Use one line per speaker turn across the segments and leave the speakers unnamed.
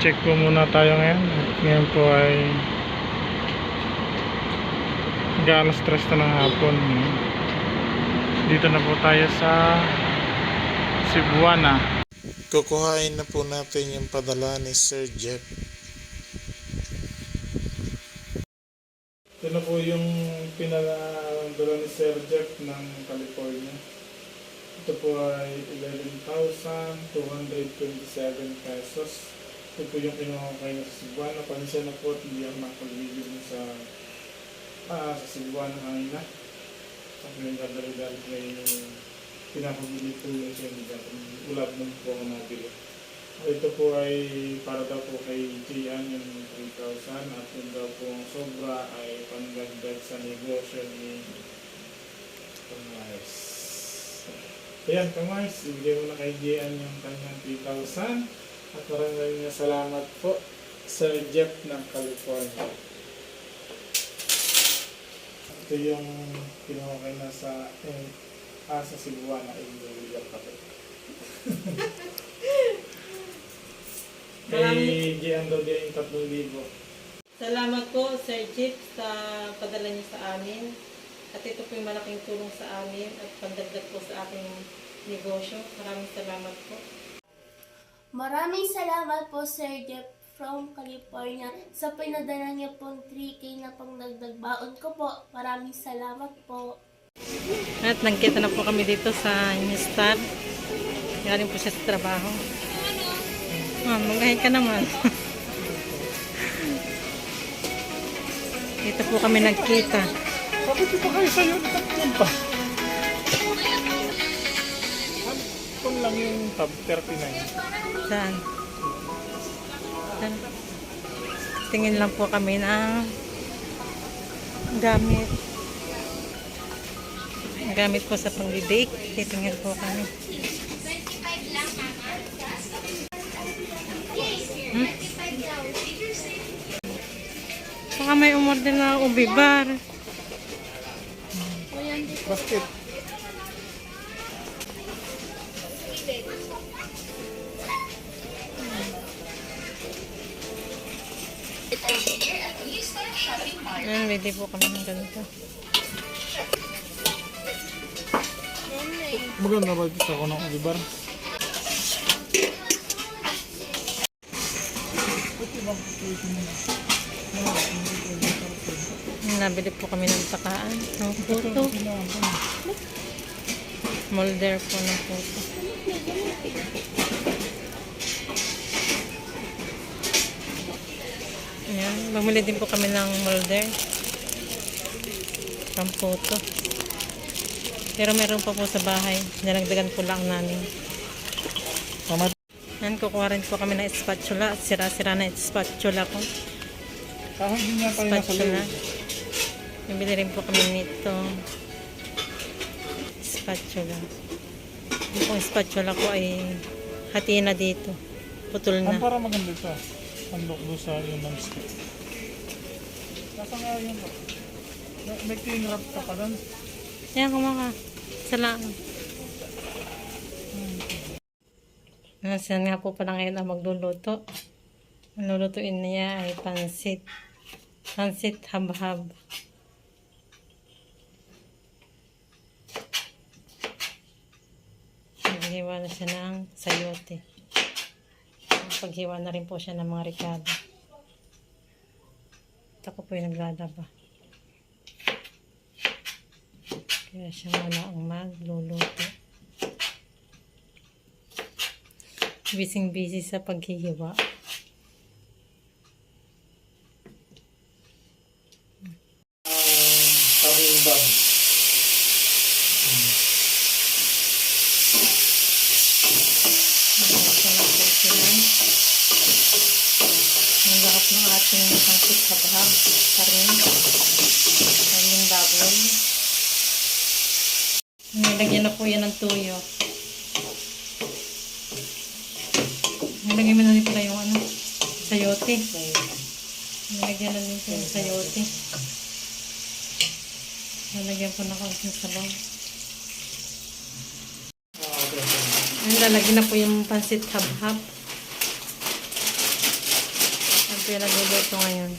check po muna tayo ngayon. At ngayon po ay galas stress na ng hapon. Dito na po tayo sa Cebuana.
Kukuhain na po natin yung padala ni Sir Jeff.
Ito na po yung pinadala ni Sir Jeff ng California. Ito po ay 11,227 pesos. Ito po yung kinuha ko kayo sa Cebuana. Pansya na po at hindi ako nakapag-video dun sa, ah, sa Cebuana kanina. At yung dadali-dali ngayon yung pinapabili po yung siya hindi dapat. Ulad naman po ako nabili. Ito po ay para daw po kay Gian yung 3,000 at yung daw po ang sobra ay pandagdag sa negosyo ni Kamars. Ayan, Kamars, ibigay mo na kay Gian yung kanyang 3,000 at maraming salamat po sa Jeff ng California. Ito yung kinuha kayo na sa, eh, ah, sa Cebuana, yung kape. Kay Gian daw din yung 3,000.
Salamat po, Sir Jeep, sa padala niyo sa amin. At ito po yung malaking tulong sa amin at pandagdag po sa aking negosyo. Maraming salamat po.
Maraming salamat po Sir Jeff from California sa pinadala niyo pong 3K na pangdagdag baon ko po. Maraming salamat po.
At nagkita na po kami dito sa New Star. Galing po siya sa trabaho. Ah, magahin ka naman. dito po kami nagkita.
Ko pa kayo sa'yo, natatlong pa. Tab 39.
Saan? Saan? Tingin lang po kami ng gamit. Gamit po sa pang-bake. Titingin po kami. Hmm? Baka may umorder na ubi bar.
Basket.
Ayan, ready po kami ng ganito.
Maganda ba dito ako ng ulibar?
Nabili po kami ng takaan. Ng puto. Molder po ng puto. Ayan. Bumili din po kami ng molder. Pang puto. Pero meron pa po sa bahay. Nalagdagan po lang namin. Ayan, kukuha rin po kami ng spatula. Sira-sira na spatula ko. Spatula. Bibili rin po kami nito. Spatula. Yung spatula ko ay hati na dito. Putol
Ang
na.
para maganda ito. Ang look doon sa yung non-stick. Nasa nga yun ba? May- wrap ka pa doon.
Ayan, kumaka. Isa lang. Nasaan nga po pala ngayon ang magluluto. Ang lulutuin niya ay pansit. Pansit hab-hab. Naghiwa na siya ng sayote. Paghiwa na rin po siya ng mga ricado. At ako po yung naglalaba. Kaya siya muna ang magluluto. Bising-busy sa paghihiwa.
Karimbang.
Nasa na po sila. Ang lahap ng ating pangkit habhab. Karin. Karin baboy. Nilagyan na po yan ng tuyo. Nilagyan mo na rin pala yung ano, sayote. Nilagyan na rin po yung sayote. Nilagyan po na konting sabaw. Ang lalagyan na po yung pansit hab-hab. Po yung nagluluto ngayon.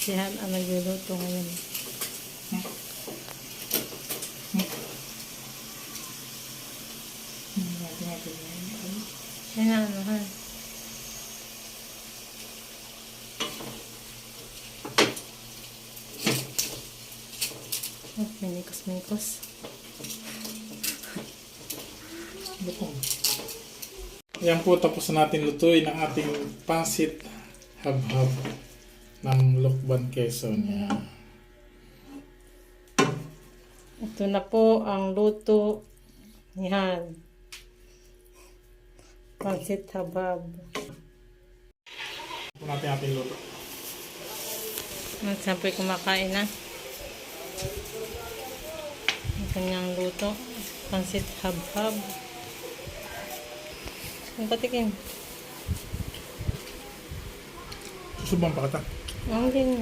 Si Han ang nagluluto ngayon. Yan na, ano, Han. Oh, may mikos-mikos.
Yan po, tapos na natin lutuin ang ating pansit hab-hab ng Lukban, Quezon. Yan.
Ito na po ang luto. Yan. Pansit habab.
Ito natin ating luto.
Siyempre kumakain na. Ang kanyang luto. Pansit habab. Ang patikin.
Susubang pa kita.
Ang din.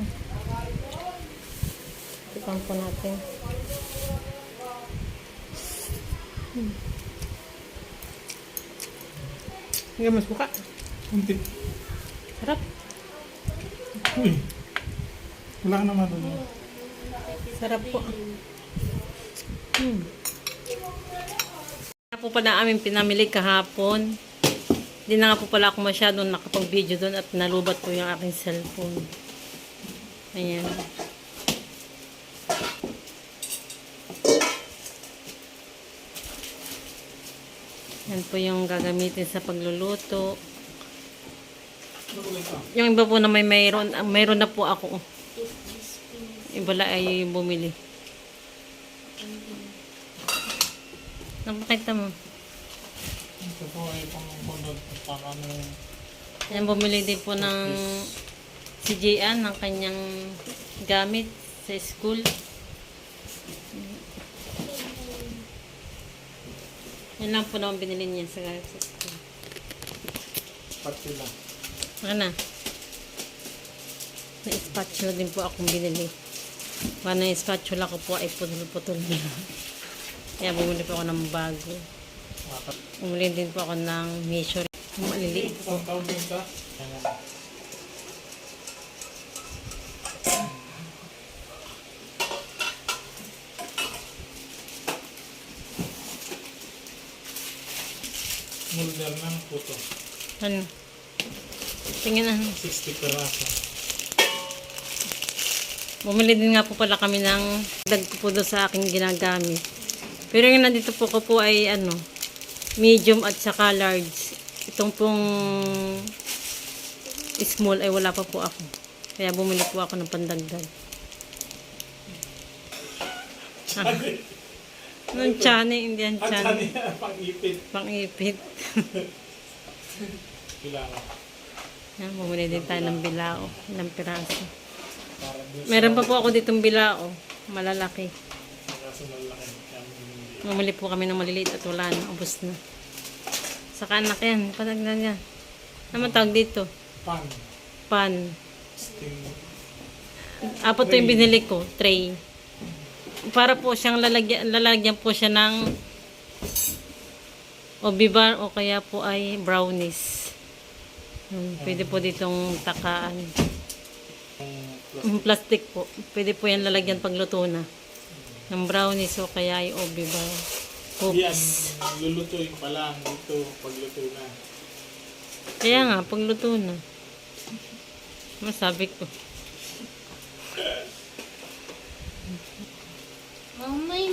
Tikman po natin. Hmm. Hanggang mas buka.
Kunti.
Sarap.
Uy. Wala ka naman doon.
Sarap po. Hmm. Po pala aming pinamili kahapon. Hindi na nga po pala ako masyadong nakapag-video doon at nalubat po yung aking cellphone. Ayan. Yan po yung gagamitin sa pagluluto. Yung iba po na may mayroon, ah, mayroon na po ako. Ibala ay bumili. Napakita mo.
Ito po ay pangkulod at saka ng
Yan, bumili din po ng si Jian ng kanyang gamit sa school. Yan lang po naman binili niya sa, sa school.
patila.
Ano na? Na spatula din po akong binili. Paano yung spatula ko po ay putol-putol na. Kaya bumili po ako ng bago. Bumili din po ako ng measure. Maliliit po.
Mulder ng puto.
Ano? Tingnan na.
60 peraso.
Bumili din nga po pala kami ng dag ko po doon sa aking ginagamit. Pero yung nandito po ko po ay ano, medium at saka large. Itong pong small ay wala pa po ako. Kaya bumili po ako ng pandagdag. Ah. Nung chane,
At
chane.
Pang-ipit.
Pang-ipit.
Kailangan.
Yan, bumili din tayo ng bilao. Ilang piraso. Meron pa po ako ditong bilao. Malalaki.
sa kaso malaki. Kaya hindi.
Bumili po kami ng maliliit at wala na. Ubus na. Saka anak yan. Patagnan yan. Naman tawag dito?
Pan.
Pan.
Steam.
Apat to yung binili ko. Tray. Para po siyang lalagyan, lalagyan po siya ng o bibar o kaya po ay brownies. Hmm, pwede po ditong takaan.
Yung
plastic po. Pwede po yan lalagyan pagluto na. Ng brownies o kaya ay obi bar.
Yan,
Hoops.
lulutuin pa lang dito pagluto na.
Kaya nga, pagluto na. Masabi ko.
Mamay.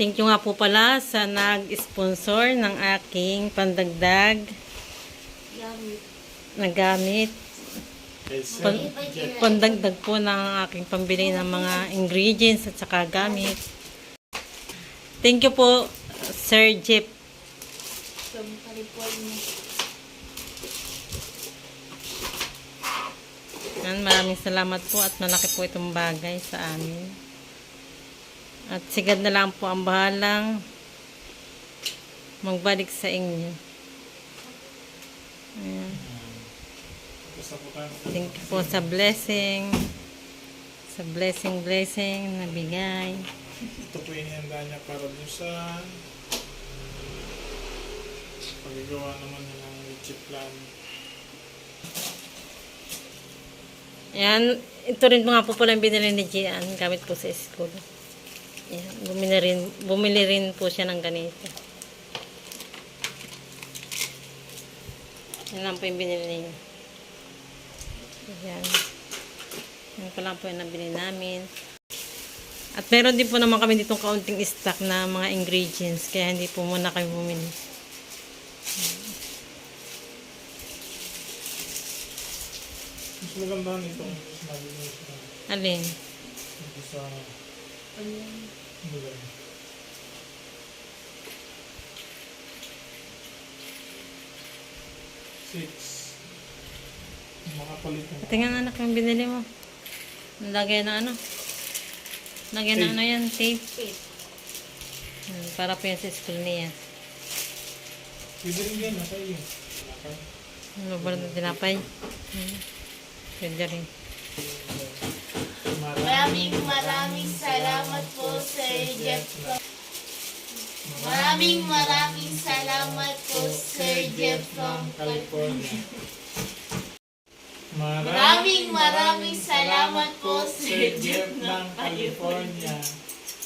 Thank you nga po pala sa nag-sponsor ng aking pandagdag na gamit. Pan- pandagdag po ng aking pambili ng mga ingredients at saka gamit. Thank you po, Sir Jeep. Yan, maraming salamat po at malaki po itong bagay sa amin. At sigad na lang po ang bahalang magbalik sa inyo. Ayan.
Basta po tayo.
Thank you po sa blessing. Sa blessing, blessing na bigay.
Ito po inihanda niya para doon sa paggagawa naman niya ng chip plan.
Ayan, ito rin nga po pala yung binili ni Gian gamit po sa school. Ayan, bumili rin, bumili rin po siya ng ganito. Yan lang po yung binili niya. Ayan. Yan po lang po yung nabili namin. At meron din po naman kami ditong kaunting stock na mga ingredients. Kaya hindi po muna kami bumili.
Mas maganda nito.
Alin?
dito sa Six. Makapalit na.
Tingnan anak yung binili mo. Lagay na ano? Na
Tape.
ano yan? Tape. Hmm, para po yan sa school niya.
Pwede rin yan, nasa iyo.
Ano ba na tinapay? Hmm. Pwede rin.
Maraming maraming salamat po, Sir Jeff. Maraming maraming salamat po, Sir Jeff from
California.
Maraming maraming salamat po, Sir
Jeff ng California. California.